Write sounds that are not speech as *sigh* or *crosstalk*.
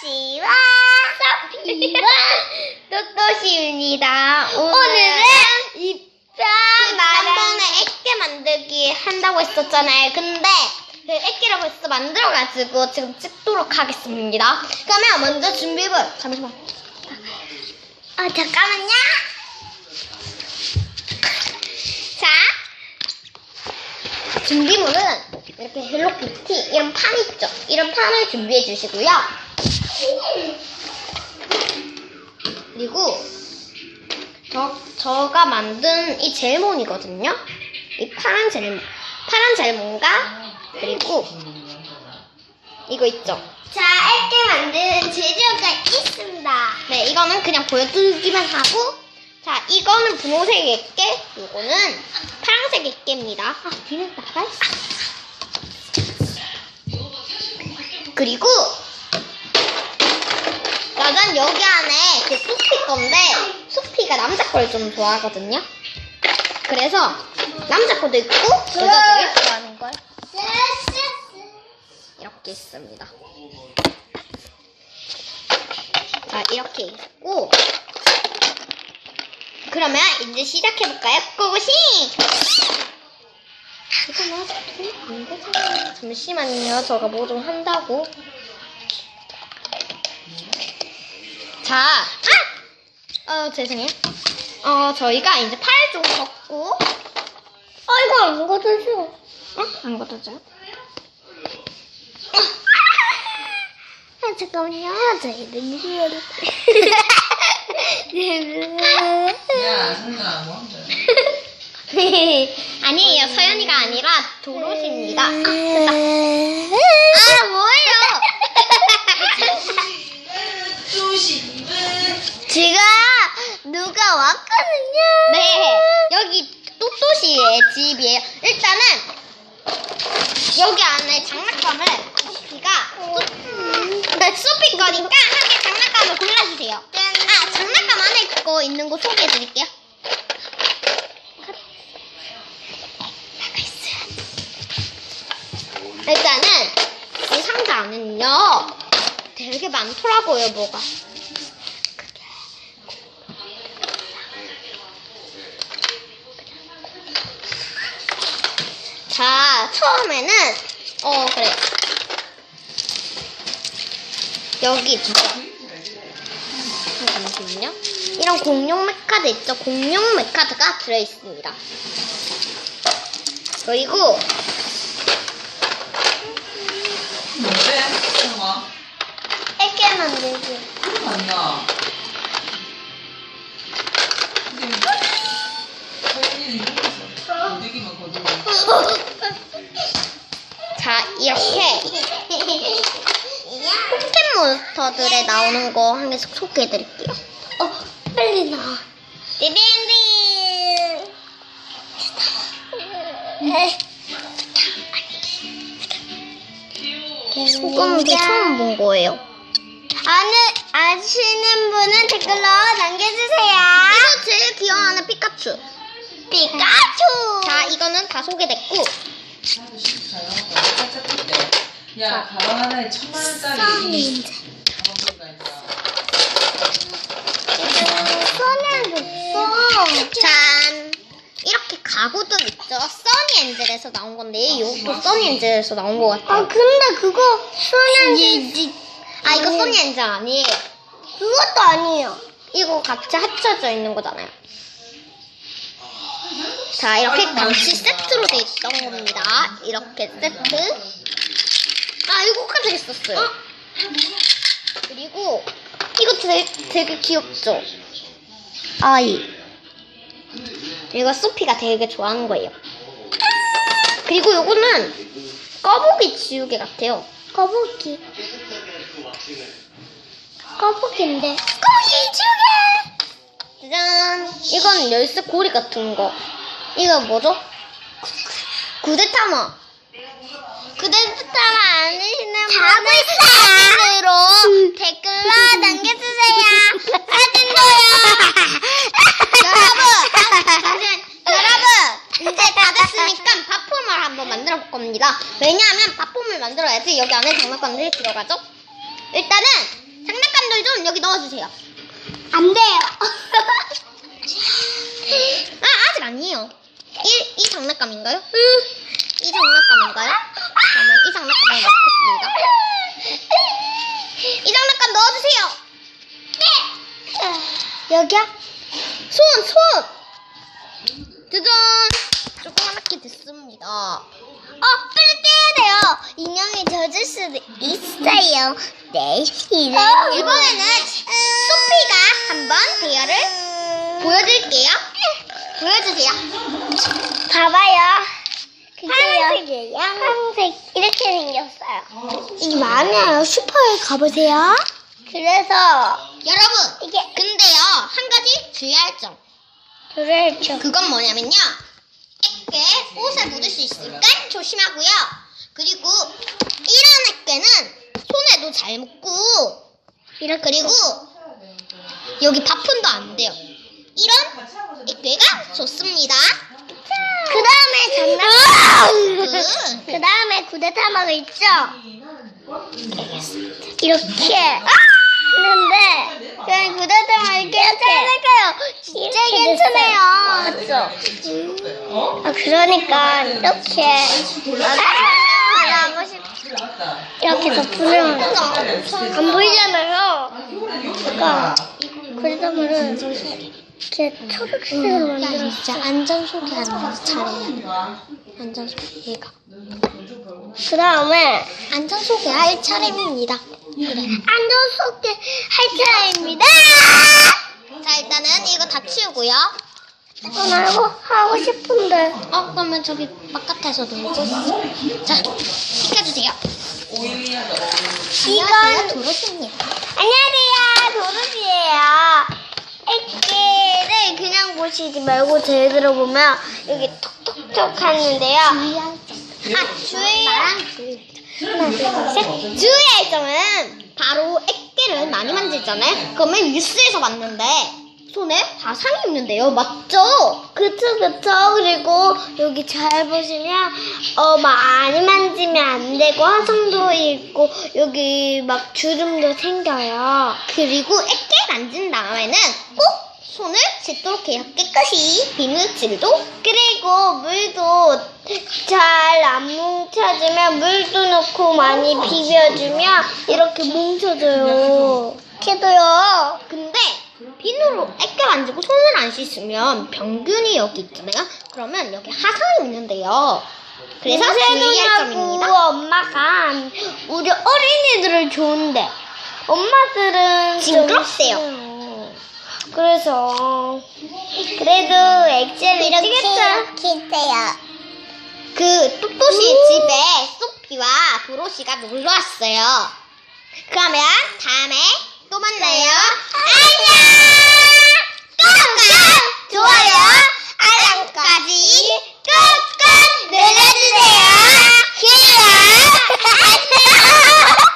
또또씨와 서피와 *laughs* 또또씨입니다. 오늘은 입장 한 번에 액게 만들기 한다고 했었잖아요. 근데 그 액기를 벌써 만들어가지고 지금 찍도록 하겠습니다. 그러면 먼저 준비물 잠시만. 아 잠깐만요. 자 준비물은 이렇게 헬로키티 이런 판 있죠? 이런 판을 준비해 주시고요. 그리고 저, 저가 만든 이 젤몬이거든요. 이 파란 젤몬, 파란 젤몬과 그리고 이거 있죠? 자, 이렇게 만든 재료가 있습니다. 네, 이거는 그냥 보여드리기만 하고 자, 이거는 분홍색 액계, 이거는 파란색 액계입니다. 아, 뒤는 나가 있어. 그리고 짜잔 여기 안에 그 소피 건데 소피가 남자 걸 좀 좋아하거든요. 그래서 남자 거도 있고 여자들이 좋아하는 걸 이렇게 있습니다. 자 이렇게 있고 그러면 이제 시작해볼까요? 고고싱! 이거 나 돈이 안 되잖아. 잠시만요. 저가 뭐 좀 한다고. 자, 아! 어, 죄송해요. 어, 저희가 이제 팔 좀 걷고. 어, 이거 안 걷어줘. 어? 안 걷어줘요? 아, 잠깐만요. 저희는 이거를. *laughs* *laughs* 야, 성나 뭐 한다. 아니에요. 서연이가 아니라 도로시입니다. 아, 됐다. 아, 뭐예요? 수십은 지금 누가 왔거든요. 네, 여기 또또시의 집이에요. 일단은 여기 안에 장난감을 소피가 소피 거니까 한 개 장난감을 골라주세요. 아, 장난감 안에 거 있는 거 소개해드릴게요. 일단은 이 상자 안에는요 되게 많더라고요 뭐가. 자, 처음에는, 어, 그래. 여기 진짜. 잠시만요. 이런 공룡 메카드 있죠? 공룡 메카드가 들어있습니다. 그리고, 뭔데? 성아? 액게 만들기. 그거 포켓몬스터들에 나오는 거 한 개씩 소개해드릴게요. 어, 빨리 나와. 띠딘딘! 이거는 제 처음 본 거예요. 아는, 아시는 분은 댓글로 남겨주세요. 이거 제일 귀여워하는 피카츄. 피카츄! 자, 이거는 다 소개됐고. 야, 가방 하나에 천만 원짜리 가방 있다. 짠! 이렇게 가구도 있죠. 써니엔젤에서 나온 건데, 이것도 써니엔젤에서 나온 것 같아요. 아 근데 그거 써니엔젤. 아, 이거 써니엔젤 아니에요. 그것도 아니에요. 이거 같이 합쳐져 있는 거잖아요. 자, 이렇게 같이 세트로 돼 있던 겁니다. 이렇게 세트. 아, 이거까지 있었어요. 그리고, 이거 되게, 되게 귀엽죠? 아이. 이거 소피가 되게 좋아하는 거예요. 그리고 요거는 꺼보기 지우개 같아요. 거북이. 거북인데. 꼬리 지우개! 짜잔! 이건 열쇠 고리 같은 거. 이거 뭐죠? 구데타 마. 구데타마 아니시는 자고 분은 사진으로 댓글로 *laughs* 남겨주세요. 사진도요. *laughs* 여러분. 여러분, 이제 다 됐으니까 바폼을 한번 만들어 볼 겁니다. 왜냐하면 바폼을 만들어야지 여기 안에 장난감들이 들어가죠. 일단은 장난감들 좀 여기 넣어주세요. 안 돼요. *laughs* 아, 아직 아니에요. 이, 이 장난감인가요? 이 장난감인가요? 여기야? 손, 손! 짜잔! 조그맣게 됐습니다. 어, 빨리 떼야 돼요. 인형이 젖을 수도 있어요. 네, 이런. 이번에는 소피가 한번 대열을 보여드릴게요. 보여주세요. 봐봐요. 파란색이에요. 파란색 이렇게 생겼어요. 이게 많아요. 슈퍼에 가보세요. 그래서 여러분, 이게 근데요, 한 가지 주의할 점. 그렇죠. 그건 뭐냐면요. 액괴 옷에 묻을 수 있으니까 조심하고요. 그리고 이런 액괴는 손에도 잘 묻고 이렇게 그리고 여기 바fun도 안 돼요. 이런 액괴가 좋습니다. 그 다음에 장난감. 으. 그 다음에 구대타마가 있죠. 이렇게. 했는데 그냥 구대타마 이렇게 괜찮을까요? 진짜 괜찮아요. 어? 아 그러니까 이렇게 아, 이렇게 불을 안 보이잖아요. 그러니까 구대타마를 이렇게 초록색으로 만들었어. 진짜 안전 소개하는 차례야. 안전 소개 얘가. 그 다음에 안전 소개할 차례입니다. 안전속게 할 차례입니다. 자 일단은 이거 다 치우고요. 어, 나이거 하고 싶은데. 어 그러면 저기 바깥에서 놀고 있어. 자 시켜주세요. 안녕하세요 도로시입니다. 안녕하세요, 도르비예요. 액기를 그냥 보시지 말고 제대로 보면 여기 톡톡톡 하는데요. 아 주의 주의할 점은 바로 액계를 많이 만지잖아요. 그러면 뉴스에서 봤는데 손에 화상이 있는데요. 맞죠? 그쵸, 그쵸. 그리고 여기 잘 보시면, 어, 많이 만지면 안 되고, 화상도 있고, 여기 막 주름도 생겨요. 그리고 액계 만진 다음에는 꼭 손을 씻도록 해요. 깨끗이 비누칠도 그리고 물도 잘 안 뭉쳐지면 물도 넣고 많이 비벼주면 이렇게 뭉쳐져요. 걔도요. 근데 비누로 액계 만지고 손을 안 씻으면 병균이 여기 있잖아요. 그러면 여기 화상이 있는데요. 그래서 주의할 점입니다. 엄마가 우리 어린이들은 좋은데 엄마들은 좀 징그럽대요. 그래서 그래도 액자를 찍겠어. 기대요. 그 똑또시 집에 소피와 도로시가 놀러 왔어요. 그러면 다음에 또 만나요. 안녕. 꾹꾹 좋아요 알람까지 꾹꾹 눌러주세요. 귀여워. 안녕. *laughs*